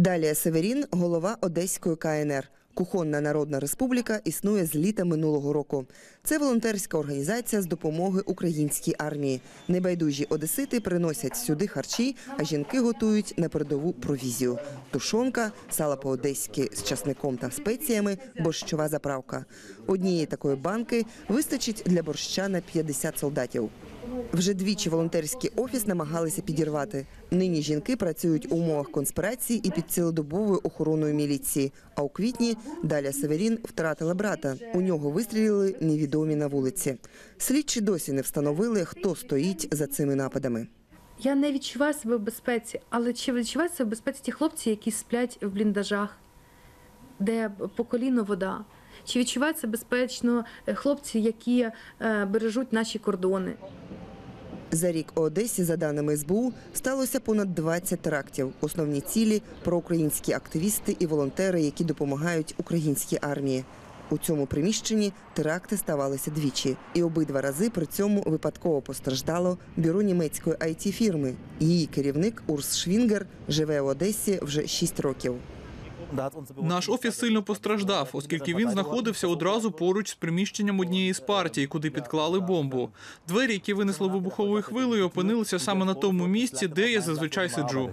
Далі Северін, голова Одеської КНР. Кухонна Народна Республіка існує з літа минулого року. Це волонтерська організація з допомоги українській армії. Небайдужі одесити приносять сюди харчі, а жінки готують на передову провізію: тушонка, сало по-одеськи з часником та спеціями, борщова заправка. Однієї такої банки вистачить для борща на 50 солдатів. Вже двічі волонтерський офіс намагалися підірвати. Нині жінки працюють у умовах конспірації і під цілодобовою охороною міліції. А у квітні Даля Северін втратила брата. У нього вистрілили невідомі на вулиці. Слідчі досі не встановили, хто стоїть за цими нападами. Я не відчуваю себе в безпеці, але чи відчувають себе в безпеці ті хлопці, які сплять в бліндажах, де по коліно вода? Чи відчувають себе безпечно е, хлопці, які е, бережуть наші кордони? За рік у Одесі, за даними СБУ, сталося понад 20 терактів. Основні цілі проукраїнські активісти і волонтери, які допомагають українській армії. У цьому приміщенні теракти ставалися двічі, і обидва рази при цьому випадково постраждало бюро німецької it фірми. Її керівник Урс Швінгер живе в Одесі вже 6 років. Наш офіс сильно постраждав, оскільки він знаходився одразу поруч з приміщенням однієї з партій, куди підклали бомбу. Двері, які винесли вибуховою хвилею, опинилися саме на тому місці, де я зазвичай сиджу.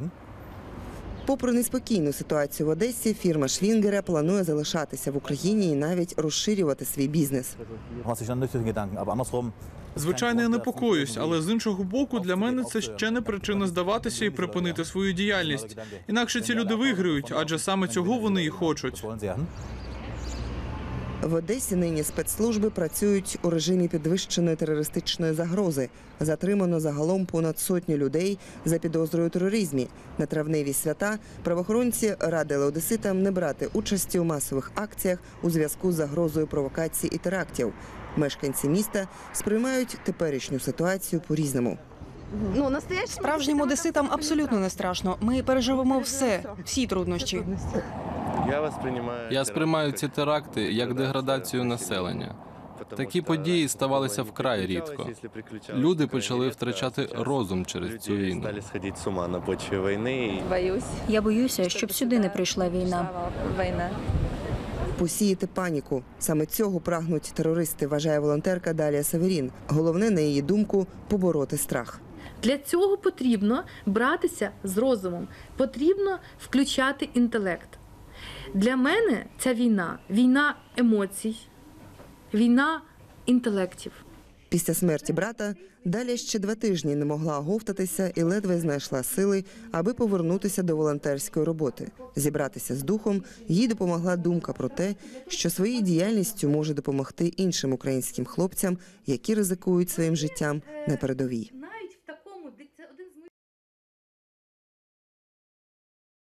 Попри неспокійну ситуацію в Одесі, фірма Швінгера планує залишатися в Україні і навіть розширювати свій бізнес. Звичайно, я непокоюсь, але з іншого боку, для мене це ще не причина здаватися і припинити свою діяльність. Інакше ці люди виграють, адже саме цього вони і хочуть. В Одесі нині спецслужби працюють у режимі підвищеної терористичної загрози. Затримано загалом понад сотню людей за підозрою тероризмі. На травневі свята правоохоронці радили одеситам не брати участі у масових акціях у зв'язку з загрозою провокацій і терактів. Мешканці міста сприймають теперішню ситуацію по-різному. Ну, настоящим Справжнім одеситам абсолютно не страшно. Ми переживемо все, всі труднощі. Я сприймаю ці теракти як деградацію населення. Такі події ставалися вкрай рідко. Люди почали втрачати розум через цю війну. Я боюся, щоб сюди не прийшла війна. Посіяти паніку. Саме цього прагнуть терористи, вважає волонтерка Далія Северін. Головне, на її думку, побороти страх. Для цього потрібно братися з розумом, потрібно включати інтелект. Для мене ця війна війна емоцій, війна інтелектів. Після смерті брата Даля ще два тижні не могла оговтатися і ледве знайшла сили, аби повернутися до волонтерської роботи. Зібратися з духом їй допомогла думка про те, що своєю діяльністю може допомогти іншим українським хлопцям, які ризикують своїм життям на передовій.